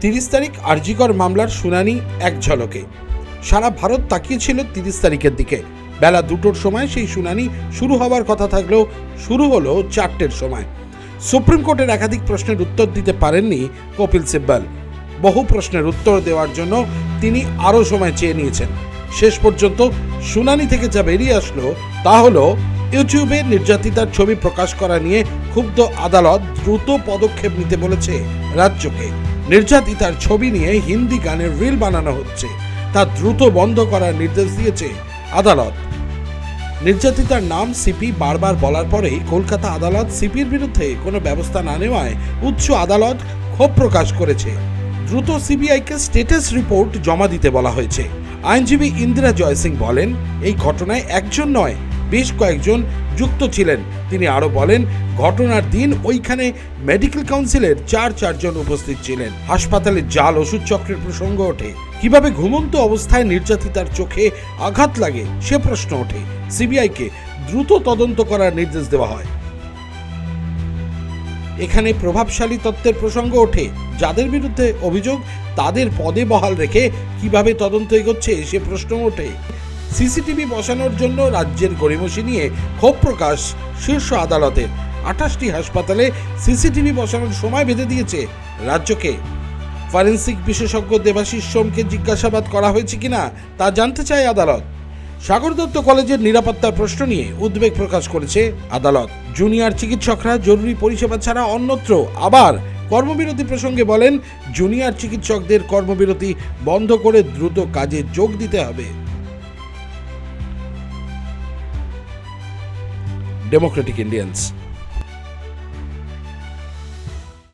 তিরিশ তারিখ আরজিকর মামলার শুনানি এক ঝলকে। সারা ভারত তাকিয়েছিল তিরিশ তারিখের দিকে। বেলা দুটোর সময় সেই শুনানি শুরু হওয়ার কথা থাকলেও শুরু হলো চারটের সময়। সুপ্রিম কোর্টের একাধিক প্রশ্নের উত্তর দিতে পারেননি কপিল সিব্বাল। বহু প্রশ্নের উত্তর দেওয়ার জন্য তিনি আরও সময় চেয়ে নিয়েছেন। শেষ পর্যন্ত শুনানি থেকে যা বেরিয়ে আসলো তা হলো, ইউটিউবে নির্যাতিতার ছবি প্রকাশ করা নিয়ে ক্ষুব্ধ আদালত দ্রুত পদক্ষেপ নিতে বলেছে রাজ্যকে। নির্যাতিতার ছবি নিয়ে হিন্দি গানের রিল বানানো হচ্ছে। তা দ্রুত বন্ধ করার নির্দেশ দিয়েছে আদালত। নির্যাতিতার নাম সিপি বারবার বলার পরেই কলকাতা আদালত সিপির বিরুদ্ধে কোনো ব্যবস্থা না নেওয়ায় উচ্চ আদালত ক্ষোভ প্রকাশ করেছে। দ্রুত সিবিআইকে স্টেটাস রিপোর্ট জমা দিতে বলা হয়েছে। আইনজীবী ইন্দিরা জয় সিং বলেন, এই ঘটনায় একজন নয়, বেশ কয়েকজন যুক্ত ছিলেন। তিনি আরও বলেন, ঘটনার দিন ওইখানে মেডিকেল কাউন্সিলের চার চারজন উপস্থিত ছিলেন। হাসপাতালে জাল ওষুধ চক্রের প্রসঙ্গ ওঠে। কীভাবে ঘুমন্ত অবস্থায় নির্যাতিতার চোখে আঘাত লাগে সে প্রশ্ন ওঠে। সিবিআইকে দ্রুত তদন্ত করার নির্দেশ দেওয়া হয়। এখানে প্রভাবশালী তত্ত্বের প্রসঙ্গ ওঠে। যাদের বিরুদ্ধে অভিযোগ, তাদের পদে বহাল রেখে কীভাবে তদন্ত এগোচ্ছে সে প্রশ্ন ওঠে। সিসিটিভি বসানোর জন্য রাজ্যের গড়িমসি নিয়ে ক্ষোভ প্রকাশ শীর্ষ আদালতে। আঠাশটি হাসপাতালে সিসিটিভি বসানোর সময় বেঁধে দিয়েছে রাজ্যকে। ফরেন্সিক বিশেষজ্ঞ দেবাশিস সোমকে জিজ্ঞাসাবাদ করা হয়েছে কিনা তা জানতে চায় আদালত। সাগর দত্ত কলেজের নিরাপত্তার প্রশ্ন নিয়ে উদ্বেগ প্রকাশ করেছে আদালত। জুনিয়র চিকিৎসকরা জরুরি পরিষেবা ছাড়া অন্যত্র আবার কর্মবিরতি প্রসঙ্গে বলেন, জুনিয়র চিকিৎসকদের কর্মবিরতি বন্ধ করে দ্রুত কাজে যোগ দিতে হবে। Democratic Indians.